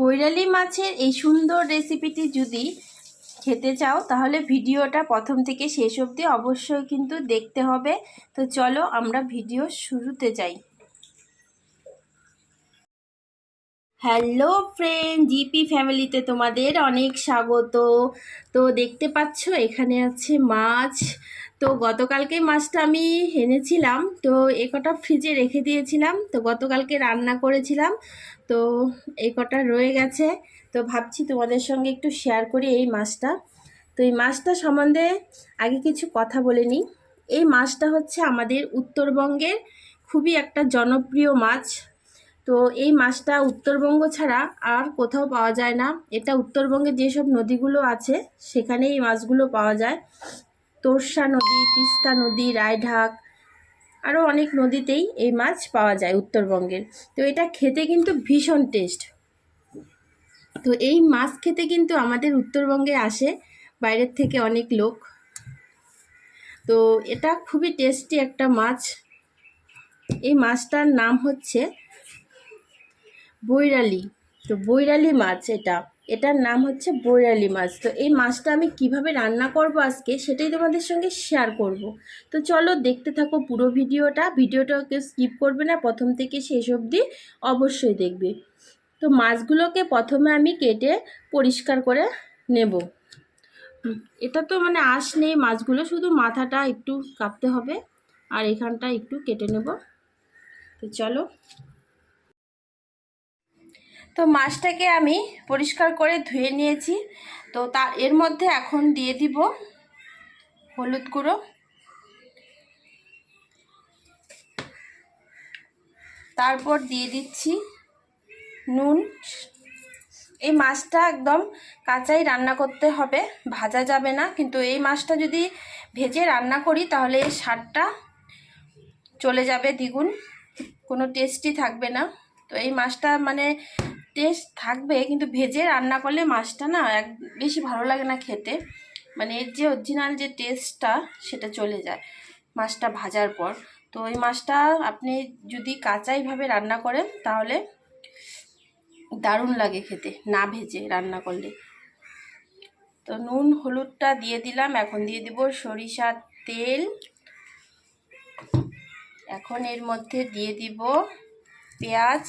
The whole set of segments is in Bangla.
বৈরালি মাছের এই সুন্দর রেসিপিটি যদি খেতে চাও, তাহলে ভিডিওটা প্রথম থেকে শেষ অবধি অবশ্যই কিন্তু দেখতে হবে। তো চলো আমরা ভিডিও শুরুতে যাই। হ্যালো ফ্রেন্ড জিপি ফ্যামিলিতে তোমাদের অনেক স্বাগত। তো দেখতে পাচ্ছ, এখানে আছে মাছ। তো গতকালকে মাছটা আমি এনেছিলাম, তো এ কটা ফ্রিজে রেখে দিয়েছিলাম। তো গতকালকে রান্না করেছিলাম। তো এই কটা রয়ে গেছে। তো ভাবছি তোমাদের সঙ্গে একটু শেয়ার করি এই মাছটা। তো এই মাছটা সম্বন্ধে আগে কিছু কথা বলে নিই। এই মাছটা হচ্ছে আমাদের উত্তরবঙ্গের খুবই একটা জনপ্রিয় মাছ। তো এই মাছটা উত্তরবঙ্গ ছাড়া আর কোথাও পাওয়া যায় না। এটা উত্তরবঙ্গে যেসব নদীগুলো আছে সেখানে এই মাছগুলো পাওয়া যায়। তোরসা নদী, তিস্তা নদী, রায়ঢাক আরও অনেক নদীতেই এই মাছ পাওয়া যায় উত্তরবঙ্গের। তো এটা খেতে কিন্তু ভীষণ টেস্ট তো এই মাছ খেতে কিন্তু আমাদের উত্তরবঙ্গে আসে, বাইরের থেকে অনেক লোক। তো এটা খুবই টেস্টি একটা মাছ। এই মাছটার নাম হচ্ছে বৈরালি। তো বৈরালি মাছ এটা। এটার নাম হচ্ছে বৈরালি মাছ। তো এই মাছটা আমি কীভাবে রান্না করব আজকে সেটাই তোমাদের সঙ্গে শেয়ার করব। তো চলো দেখতে থাকো পুরো ভিডিওটা। ভিডিওটাকে স্কিপ করবে না, প্রথম থেকে শেষ অবধি অবশ্যই দেখবে। তো মাছগুলোকে প্রথমে আমি কেটে পরিষ্কার করে নেব। এটা তো মানে আঁশ নেই, মাছগুলো শুধু মাথাটা একটু কাটতে হবে। আর এখানটা একটু কেটে নেব। তো চলো তো মাছটাকে আমি পরিষ্কার করে ধুয়ে নিয়েছি। তো তা, এর মধ্যে এখন দিয়ে দিব হলুদ গুঁড়ো। তারপর দিয়ে দিচ্ছি নুন। এই মাছটা একদম কাঁচাই রান্না করতে হবে, ভাজা যাবে না। কিন্তু এই মাছটা যদি ভেজে রান্না করি, তাহলে এই স্বাদটা চলে যাবে দ্বিগুণ। কোনো টেস্টই থাকবে না। তো এই মাছটা মানে টেস্ট থাকবে, কিন্তু ভেজে রান্না করলে মাছটা না এক, বেশি ভালো লাগে না খেতে। মানে এর যে অরিজিনাল যে টেস্টটা সেটা চলে যায় মাছটা ভাজার পর। তো এই মাছটা আপনি যদি কাঁচাইভাবে রান্না করেন, তাহলে দারুণ লাগে খেতে, না ভেজে রান্না করলে। তো নুন, হলুদটা দিয়ে দিলাম, এখন দিয়ে দিব সরিষার তেল। এখন এর মধ্যে দিয়ে দিব পেঁয়াজ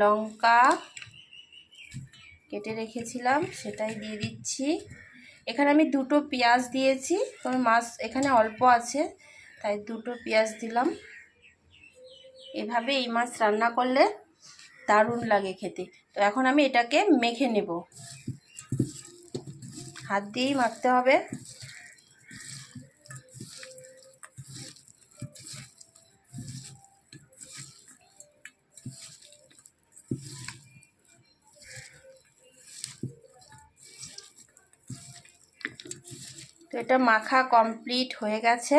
লঙ্কা কেটে রেখেছিলাম, সেটাই দিয়ে দিচ্ছি। এখানে আমি দুটো পেঁয়াজ দিয়েছি, কারণ মাছ এখানে অল্প আছে, তাই দুটো পেঁয়াজ দিলাম। এভাবে এই মাছ রান্না করলে দারুণ লাগে খেতে। তো এখন আমি এটাকে মেখে নেব। হাত দিয়েই মাখতে হবে। তো এটা মাখা কমপ্লিট হয়ে গেছে।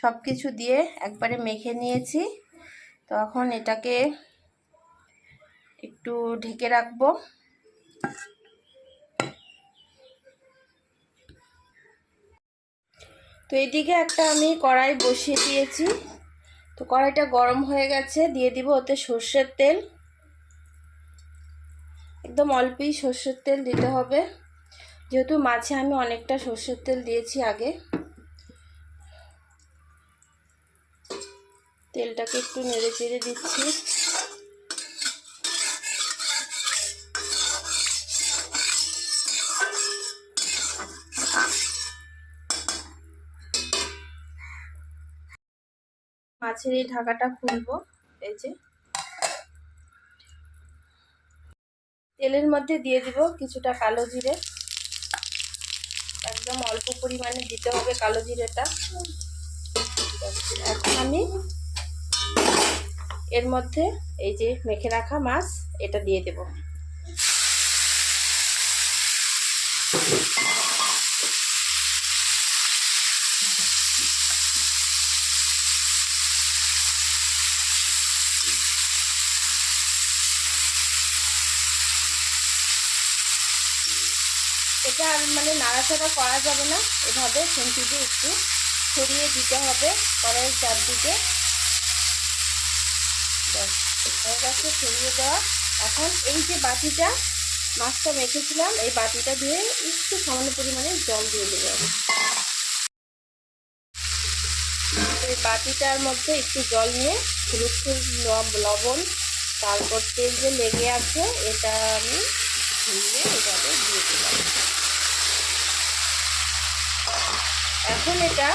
সব কিছু দিয়ে একবারে মেখে নিয়েছি। তো এখন এটাকে একটু ঢেকে রাখব। তো এদিকে একটা আমি কড়াই বসিয়ে দিয়েছি। তো কড়াইটা গরম হয়ে গেছে, দিয়ে দিব ওতে সর্ষের তেল। একদম অল্পই সর্ষের তেল দিতে হবে। যেহেতু মাছে আমি অনেকটা সর্ষের তেল দিয়েছি আগে। তেলটাকে একটু নেড়ে চেড়ে দিচ্ছি। মাছের এই ঢাকাটা খুলবো, এই যে। তেলের মধ্যে দিয়ে দিব কিছুটা কালো জিরে। একদম অল্প পরিমাণে দিতে হবে কালো জিরেটা। এখন আমি এর মধ্যে এই যে মেখে রাখা মাছ, এটা দিয়ে দেব। এটা আর মানে নাড়াচাড়া করা যাবে না। এভাবে খুন্তি একটু ছড়িয়ে দিতে হবে কড়াইয়ের চারদিকে। হয়ে ছড়িয়ে দেওয়া। এখন এই যে বাটিটা, মাছটা মেখেছিলাম, এই বাটিটা দিয়ে একটু সামান্য পরিমাণে জল দিয়ে দেবো এই বাটিটার মধ্যে একটু জল নিয়ে হলুদ লবণ, তারপর তেল যে লেগে আছে, এটা আমি ধুয়ে এভাবে দিয়ে দিলাম। এখন এটা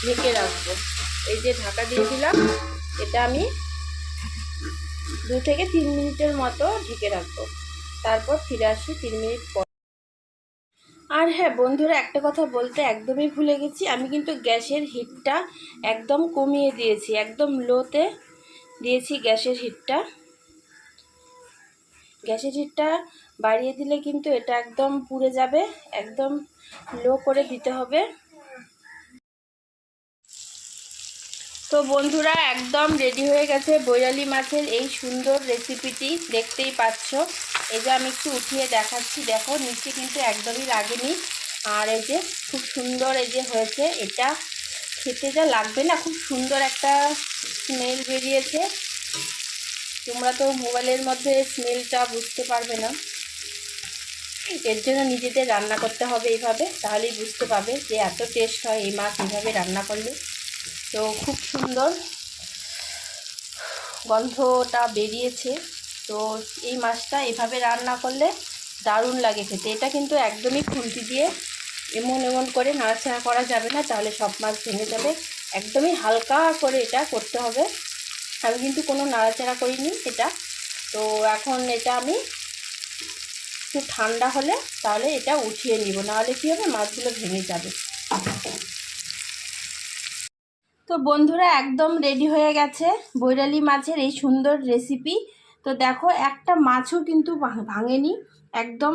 ঢেকে রাখব। এই যে ঢাকা দিয়েছিলাম, এটা আমি দু থেকে তিন মিনিটের মতো ঢেকে রাখব। তারপর ফিরে আসি তিন মিনিট পর। আর হ্যাঁ বন্ধুরা, একটা কথা বলতে একদমই ভুলে গেছি। আমি কিন্তু গ্যাসের হিটটা একদম কমিয়ে দিয়েছি, একদম লোতে দিয়েছি গ্যাসের হিটটা। গ্যাসের হিটটা বাড়িয়ে দিলে কিন্তু এটা একদম পুড়ে যাবে, একদম লো করে দিতে হবে। তো বন্ধুরা, একদম রেডি হয়ে গেছে বৈরালি মাছের এই সুন্দর রেসিপিটি দেখতেই পাচ্ছ। এই যে আমি একটু উঠিয়ে দেখাচ্ছি, দেখো, নিচে কিন্তু একদমই লাগেনি। আর এই যে খুব সুন্দর এই যে হয়েছে, এটা খেতে যা লাগবে না, খুব সুন্দর একটা স্মেল বেরিয়েছে। তোমরা তো মোবাইলের মধ্যে স্মেলটা বুঝতে পারবে না। এর জন্য নিজেদের রান্না করতে হবে এইভাবে, তাহলেই বুঝতে পারবে যে এত টেস্ট হয় এই মাছ এইভাবে রান্না করলে। তো খুব সুন্দর গন্ধটা বেরিয়েছে। তো এই মাছটা এভাবে রান্না করলে দারুণ লাগে খেতে। এটা কিন্তু একদমই খুন্তি দিয়ে এমন এমন করে নাড়াচাড়া করা যাবে না, তাহলে সব মাছ ভেঙে যাবে। একদমই হালকা করে এটা করতে হবে। আমি কিন্তু কোনো নাড়াচাড়া করিনি এটা। তো এখন এটা আমি একটু ঠান্ডা হলে তাহলে এটা উঠিয়ে নিব, নাহলে কী হবে মাছগুলো ভেঙে যাবে। তো বন্ধুরা একদম রেডি হয়ে গেছে বৈরালি মাছের এই সুন্দর রেসিপি তো দেখো একটা মাছও কিন্তু ভাঙেনি, একদম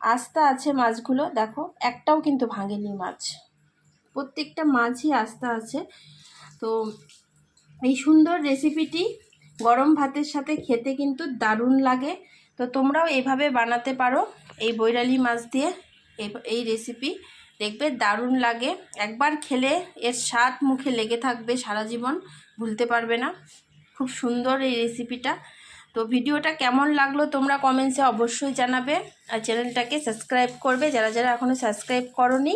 আস্তা আছে মাছগুলো। দেখো একটাও কিন্তু ভাঙেনি মাছ। প্রত্যেকটা মাছই আস্তা আছে। তো এই সুন্দর রেসিপিটি গরম ভাতের সাথে খেতে কিন্তু দারুণ লাগে। তো তোমরাও এভাবে বানাতে পারো এই বৈরালি মাছ দিয়ে। এই রেসিপি দেখবে দারুণ লাগে। একবার খেলে এর স্বাদ মুখে লেগে থাকবে সারা জীবন, ভুলতে পারবে না। খুব সুন্দর এই রেসিপিটা তো ভিডিওটা কেমন লাগল তোমরা কমেন্টসে অবশ্যই জানাবে। আর চ্যানেলটাকে সাবস্ক্রাইব করবে যারা যারা এখনও সাবস্ক্রাইব করনি।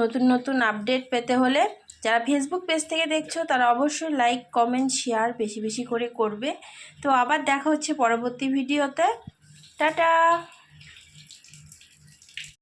নতুন নতুন আপডেট পেতে হলে যারা ফেসবুক পেজ থেকে দেখছ, তারা অবশ্যই লাইক কমেন্ট শেয়ার বেশি বেশি করে করবে। তো আবার দেখা হচ্ছে পরবর্তী ভিডিওতে টাটা!